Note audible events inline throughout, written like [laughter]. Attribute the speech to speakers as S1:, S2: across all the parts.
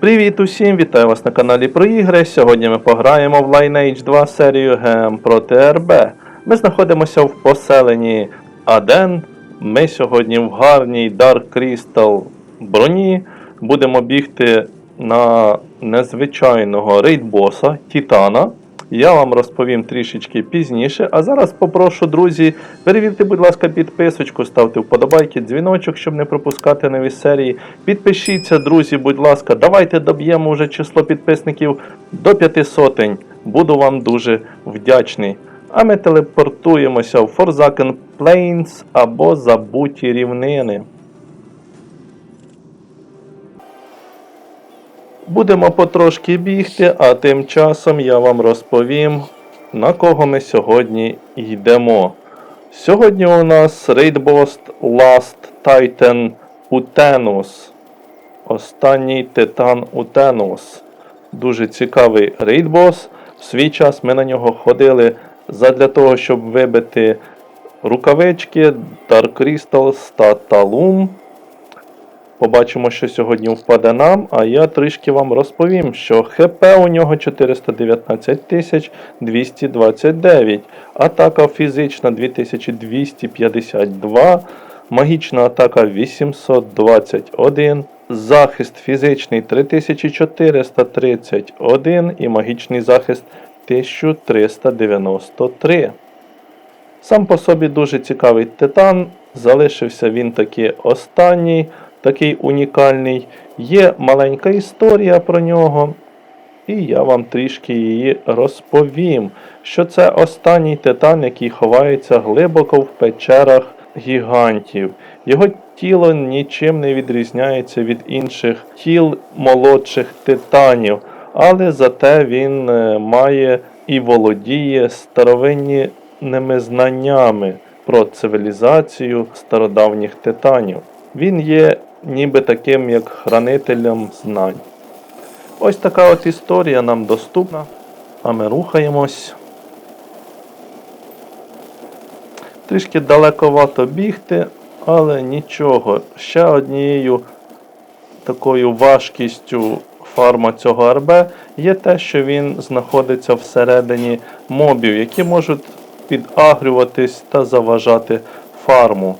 S1: Привіт усім! Вітаю вас на каналі про ігри. Сьогодні ми пограємо в Lineage 2 серію ГМ проти РБ. Ми знаходимося в поселенні Аден. Ми сьогодні в гарній Dark Crystal броні будемо бігти на незвичайного рейдбоса Титана. Я вам розповім трішечки пізніше. А зараз попрошу, друзі, перевірте, будь ласка, підписочку, ставте вподобайки, дзвіночок, щоб не пропускати нові серії. Підпишіться, друзі, будь ласка, давайте доб'ємо вже число підписників до п'яти сотень. Буду вам дуже вдячний. А ми телепортуємося в Forsaken Plains або Забуті рівнини. Будемо потрошки бігти, а тим часом я вам розповім, на кого ми сьогодні йдемо. Сьогодні у нас рейдбост Last Titan Utenus. Останній титан Утенус. Дуже цікавий рейдбос. В свій час ми на нього ходили задля того, щоб вибити рукавички Dark Crystals та Talum. Побачимо, що сьогодні впаде нам, а я трішки вам розповім, що ХП у нього 419 229, атака фізична 2252, магічна атака 821, захист фізичний 3431 і магічний захист 1393. Сам по собі дуже цікавий титан. Залишився він таки останній, такий унікальний. Є маленька історія про нього. І я вам трішки її розповім, що це останній титан, який ховається глибоко в печерах гігантів. Його тіло нічим не відрізняється від інших тіл молодших титанів, але зате він е, має і володіє старовинними знаннями про цивілізацію стародавніх титанів. Він є ніби таким як хранителем знань. Ось така от історія нам доступна, а ми рухаємось. Трішки далековато бігти, але нічого. Ще однією такою важкістю фарма цього РБ є те, що він знаходиться всередині мобів, які можуть підагрюватись та заважати фарму.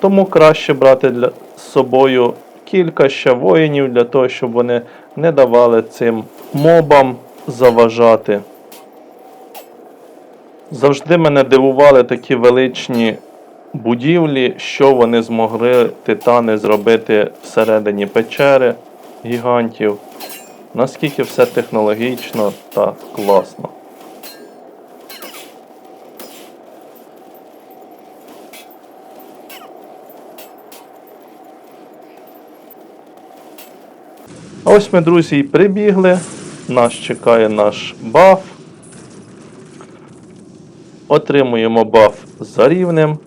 S1: Тому краще брати для з собою кілька ще воїнів для того, щоб вони не давали цим мобам заважати. Завжди мене дивували такі величні будівлі, що вони змогли титани зробити всередині печери гігантів. Наскільки все технологічно та класно. А ось ми, друзі, і прибігли. Нас чекає наш баф. Отримуємо баф за рівнем.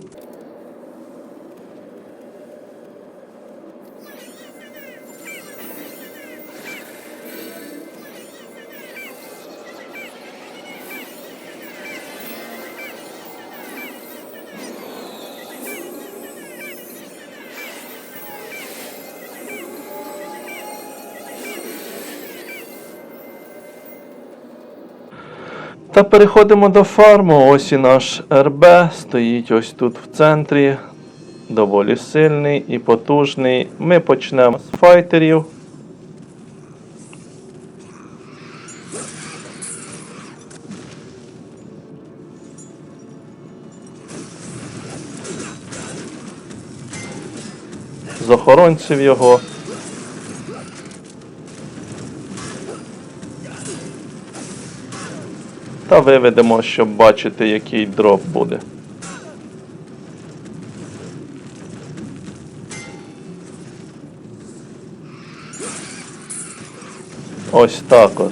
S1: Та переходимо до фарму. Ось і наш РБ стоїть ось тут в центрі. Доволі сильний і потужний. Ми почнемо з файтерів. З охоронців його. Та виведемо, щоб бачити, який дроп буде. Ось так от.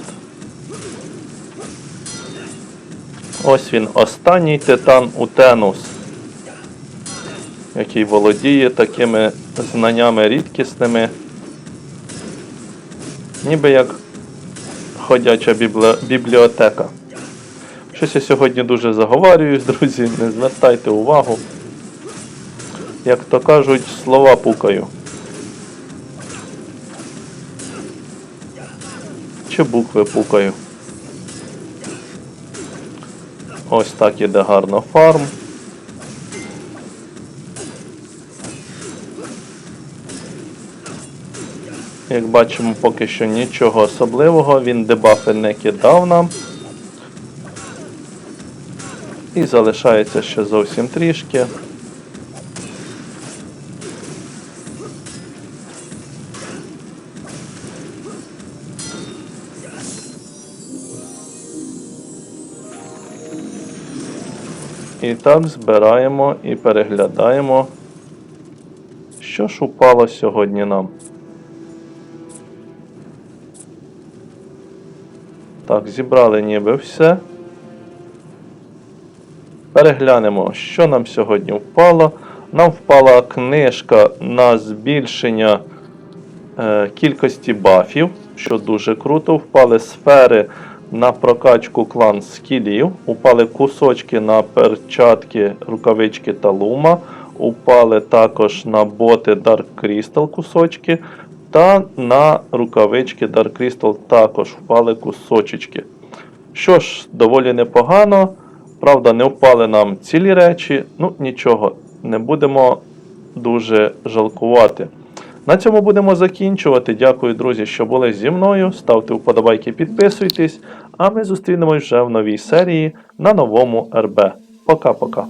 S1: Ось він, останній титан Утенус, який володіє такими знаннями рідкісними, ніби як ходяча бібліотека. Щось я сьогодні дуже заговарююсь, [laughs] друзі, не звертайте увагу. Як то кажуть, слова пукаю. чи букви пукаю. Ось так іде гарно фарм. Як бачимо, поки що нічого особливого, він дебафи не кидав нам. І залишається ще зовсім трішки. І так збираємо і переглядаємо, що ж упало сьогодні нам. Так, зібрали ніби все. Переглянемо, що нам сьогодні впало. Нам впала книжка на збільшення е, кількості бафів, що дуже круто. Впали сфери на прокачку клан скілів, упали кусочки на перчатки, рукавички та лума, упали також на боти Dark Crystal кусочки, та на рукавички Dark Crystal також впали кусочечки. Що ж, доволі непогано. Правда, не впали нам цілі речі, ну нічого, не будемо дуже жалкувати. На цьому будемо закінчувати. Дякую, друзі, що були зі мною. Ставте вподобайки, підписуйтесь, а ми зустрінемось вже в новій серії на новому РБ. Пока-пока.